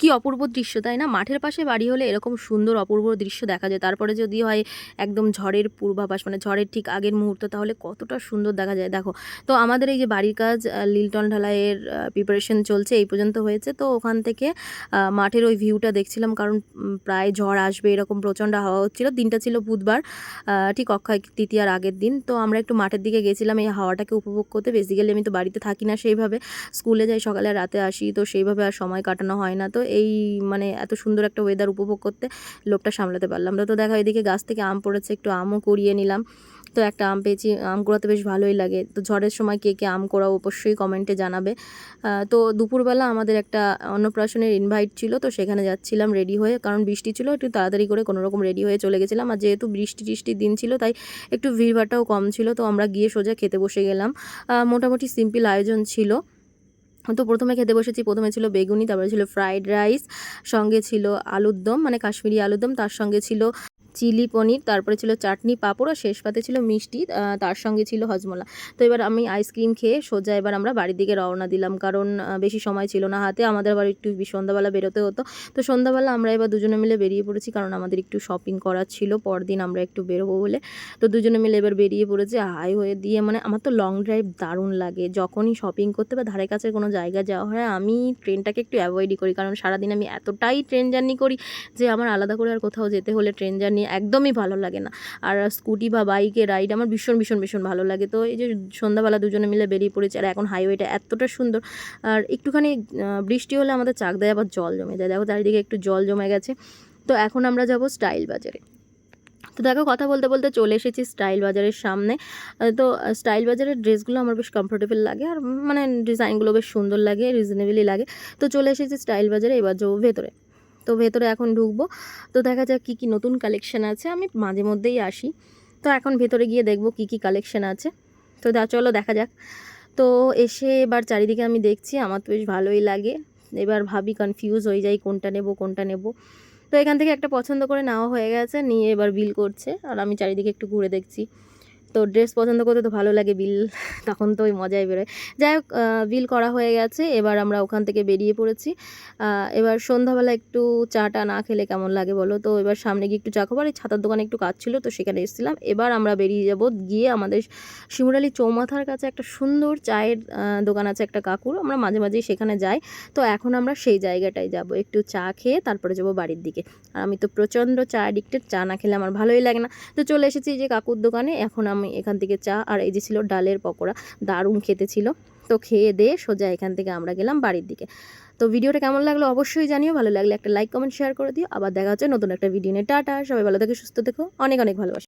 কি অপূর্ব দৃশ্য, তাই না? মাঠের পাশে বাড়ি হলে এরকম সুন্দর অপূর্ব দৃশ্য দেখা যায়। তারপরে যদি হয় একদম ঝড়ের পূর্বাভাস মানে ঝড়ের ঠিক আগের মুহূর্ত, তাহলে কতটা সুন্দর দেখা যায়। দেখো, তো আমাদের এই যে বাড়ির কাজ লিলটন ঢালাইয়ের প্রিপারেশন চলছে, এই পর্যন্ত হয়েছে। তো ওখান থেকে মাঠের ওই ভিউটা দেখছিলাম, কারণ প্রায় ঝড় আসবে, এরকম প্রচণ্ড হাওয়া হচ্ছিল। দিনটা ছিল বুধবার ঠিক অক্ষয় তৃতীয়ার আগের দিন। তো আমরা একটু মাঠের দিকে গেছিলাম, এই হাওয়াটাকে উপভোগ করতে। বেসিক্যালি আমি তো বাড়িতে থাকি না সেইভাবে। স্কুলে যাই সকালে রাতে আসি, তো সেইভাবে আর সময় কাটানো হয় না। তো এই মানে এত সুন্দর একটা ওয়েদার উপভোগ করতে লোকটা সামলাতে পারলাম তো দেখো এদিকে গাছ থেকে আম পড়েছে, একটু আমও কুড়িয়ে নিলাম। তো একটা আম পেয়েছি, আম কুড়াতে বেশ ভালোই লাগে। তো ঝড়ের সময় কে কে আম কোড়াও অবশ্যই কমেন্টে জানাবে। তো দুপুরবেলা আমাদের একটা অন্নপ্রাশনের ইনভাইট ছিল, তো সেখানে যাচ্ছিলাম রেডি হয়ে, কারণ বৃষ্টি ছিল, একটু তাড়াতাড়ি করে কোনো রকম রেডি হয়ে চলে গেছিলাম। আর যেহেতু বৃষ্টি টিষ্টির দিন ছিল, তাই একটু ভিড়ভাড়টাও কম ছিল, তো আমরা গিয়ে সোজা খেতে বসে গেলাম। মোটামুটি সিম্পল আয়োজন ছিল। তো প্রথমে খেতে বসেছি, প্রথমে ছিল বেগুনি, তারপরে ছিল ফ্রাইড রাইস সঙ্গে ছিল আলুর দম মানে কাশ্মীরি আলুর দম, তার সঙ্গে ছিল চিলি পনির, তারপরে ছিল চাটনি পাঁপড়, আর শেষ পাতে ছিল মিষ্টি তার সঙ্গে ছিল হজমোলা। তো এবার আমি আইসক্রিম খেয়ে সোজা এবার আমরা বাড়ির দিকে রওনা দিলাম, কারণ বেশি সময় ছিল না হাতে, আমাদের আবার একটু সন্ধ্যাবেলা বেরোতে হতো। তো সন্ধ্যাবেলা আমরা এবার দুজনে মিলে বেরিয়ে পড়েছি, কারণ আমাদের একটু শপিং করার ছিল, পরদিন আমরা একটু বেরোবো বলে। তো দুজনে মিলে এবার বেরিয়ে পড়েছি হাইওয়ে দিয়ে মানে আমার তো লং ড্রাইভ দারুণ লাগে, যখনই শপিং করতে বা ধারে কাছে কোনো জায়গা যাওয়া হয়, আমি ট্রেনটাকে একটু অ্যাভয়েডই করি, কারণ সারাদিন আমি এতটাই ট্রেন জার্নি করি যে আমার আলাদা করে আর কোথাও যেতে হলে ট্রেন জার্নি একদমই ভালো লাগে না। আর স্কুটি বা বাইকে রাইড আমার ভীষণ ভীষণ ভীষণ ভালো লাগে। তো এই যে সন্ধ্যাবেলা দুজনে মিলে বেরিয়ে পড়েছি আর এখন হাইওয়েটা এতটা সুন্দর। আর একটুখানি বৃষ্টি হলে আমাদের চাকদায় আবার জল জমে যায়। দেখো চারিদিকে একটু জল জমে গেছে। তো এখন আমরা যাব স্টাইল বাজারে। তো দেখো কথা বলতে বলতে চলে এসেছি স্টাইল বাজারের সামনে। তো স্টাইল বাজারের ড্রেসগুলো আমার বেশ কমফোর্টেবল লাগে আর মানে ডিজাইনগুলো বেশ সুন্দর লাগে রিজনেবলই লাগে। তো চলে এসেছি স্টাইল বাজারে, এবার যাব ভেতরে। তো ভেতরে এখন ঢুকবো। তো দেখা যাক কী কী নতুন কালেকশান আছে। আমি মাঝে মধ্যেই আসি। তো এখন ভেতরে গিয়ে দেখব কী কী কালেকশান আছে। তো দা, চলো দেখা যাক। তো এসে এবার চারিদিকে আমি দেখছি, আমার তো বেশ ভালোই লাগে। এবার ভাবি কনফিউজ হয়ে যাই কোনটা নেব কোনটা নেব। তো এখান থেকে একটা পছন্দ করে নেওয়া হয়ে গেছে, নিয়ে এবার বিল করছে। আর আমি চারিদিকে একটু ঘুরে দেখছি। তো ড্রেস পছন্দ করতে তো ভালো লাগে বিল, তখন তো ওই মজাই বেরোয়। যাই হোক বিল করা হয়ে গেছে, এবার আমরা ওখান থেকে বেরিয়ে পড়েছি। এবার সন্ধ্যাবেলা একটু চাটা না খেলে কেমন লাগে বলো? তো এবার সামনে গিয়ে একটু চা খাব, আর এই ছাতার দোকানে একটু কাজ ছিল, তো সেখানে এসেছিলাম। এবার আমরা বেরিয়ে যাব, গিয়ে আমাদের শিমুরালি চৌমাথার কাছে একটা সুন্দর চায়ের দোকান আছে, একটা কাকুর। আমরা মাঝে মাঝেই সেখানে যাই। তো এখন আমরা সেই জায়গাটায় যাব, একটু চা খেয়ে তারপরে যাব বাড়ির দিকে। আর আমি তো প্রচণ্ড চা অ্যাডিক্টেড চা না খেলে আমার ভালোই লাগে না। তো চলে এসেছি যে কাকুর দোকানে, এখন আমি এখান থেকে চা আর এই যে ছিল ডালের পকোড়া, দারুণ খেতে ছিল। তো খেয়ে দিয়ে সোজা এখান থেকে আমরা গেলাম বাড়ির দিকে। তো ভিডিওটা কেমন লাগল অবশ্যই জানিও, ভালো লাগলে একটা লাইক কমেন্ট শেয়ার করে দিও। আবার দেখা হচ্ছে নতুন একটা ভিডিও নিয়ে। টাটা, সবাই ভালো থেকে, সুস্থ থেকো। অনেক অনেক ভালোবাসা।